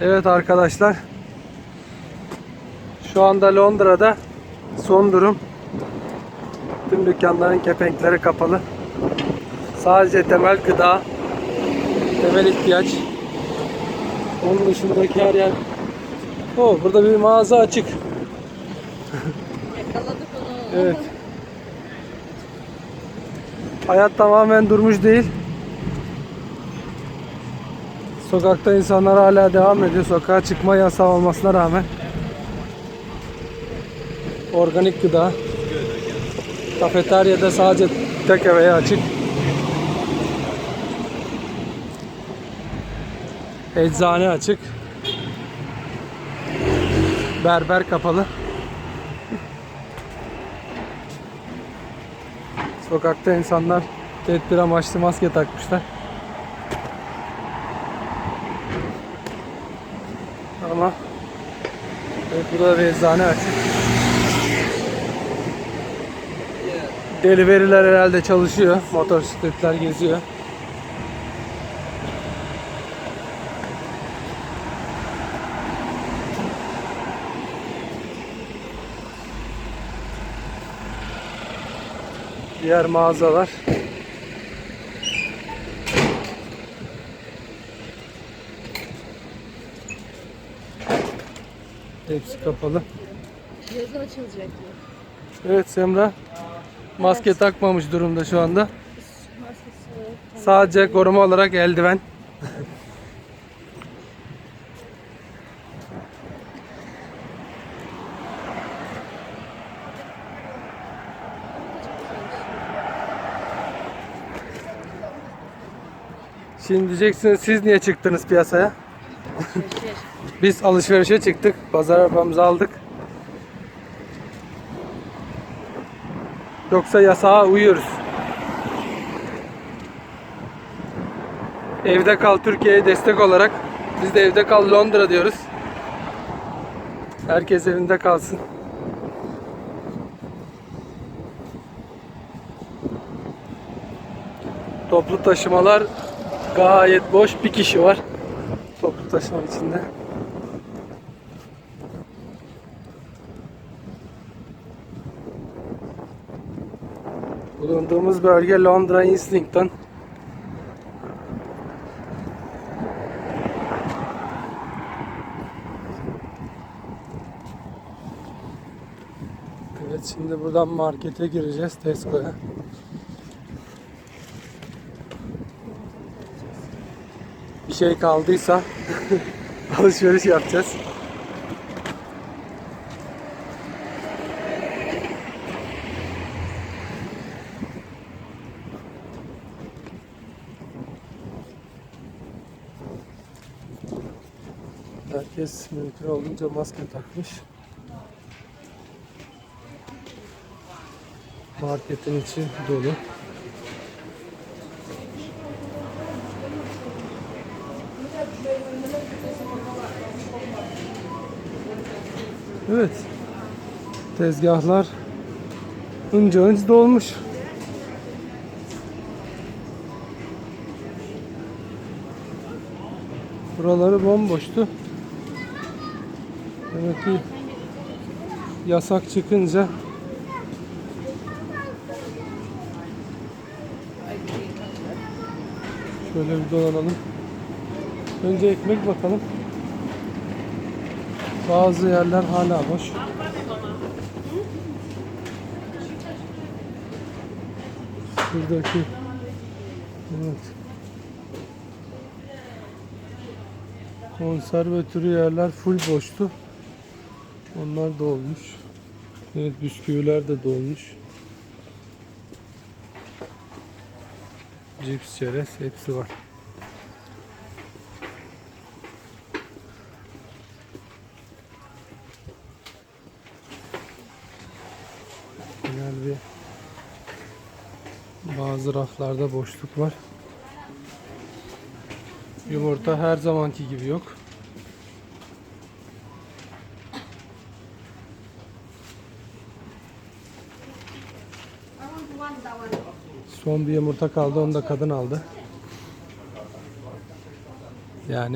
Evet arkadaşlar. Şu anda Londra'da son durum. Tüm dükkanların kepenkleri kapalı. Sadece temel gıda, temel ihtiyaç. Onun dışındaki her yer. Oh, burada bir mağaza açık. Yakaladık onu. Evet. Hayat tamamen durmuş değil. Sokakta insanlar hala devam ediyor. Sokağa çıkma yasağı olmasına rağmen. Organik gıda. Kafeteryada sadece eve açık. Eczane açık. Berber kapalı. Sokakta insanlar tedbir amaçlı maske takmışlar. Ama evet, burada bir eczane açık. Delivery'ler herhalde çalışıyor. Motosikletler geziyor. Diğer mağazalar. Hepsi kapalı. Yazın açılacak bu. Evet Semra. Maske takmamış durumda şu anda. Sadece koruma olarak eldiven. Şimdi diyeceksiniz siz niye çıktınız piyasaya? Biz alışverişe çıktık. Pazar arabamızı aldık. Yoksa yasağa uyuyoruz. Evde kal Türkiye'ye destek olarak biz de evde kal Londra diyoruz. Herkes evinde kalsın. Toplu taşımalar gayet boş. Bir kişi var. Toplu taşıma içinde. Bulunduğumuz bölge Londra Islington. Evet şimdi buradan markete gireceğiz Tesco'ya. Bir şey kaldıysa alışveriş yapacağız. Herkes mümkün olduğunca maske takmış. Marketin içi dolu. Evet. Tezgahlar hınca hınç dolmuş. Buraları bomboştu. Demek ki yasak çıkınca Şöyle bir dolanalım. Önce ekmek bakalım. Bazı yerler hala boş. Şuradaki Evet. Konserve türü yerler full boştu. Onlar dolmuş. Evet bisküviler de dolmuş. Cips, çerez hepsi var. Genel bir bazı raflarda boşluk var. Yumurta her zamanki gibi yok. Son bir yumurta kaldı onu da kadın aldı. Yani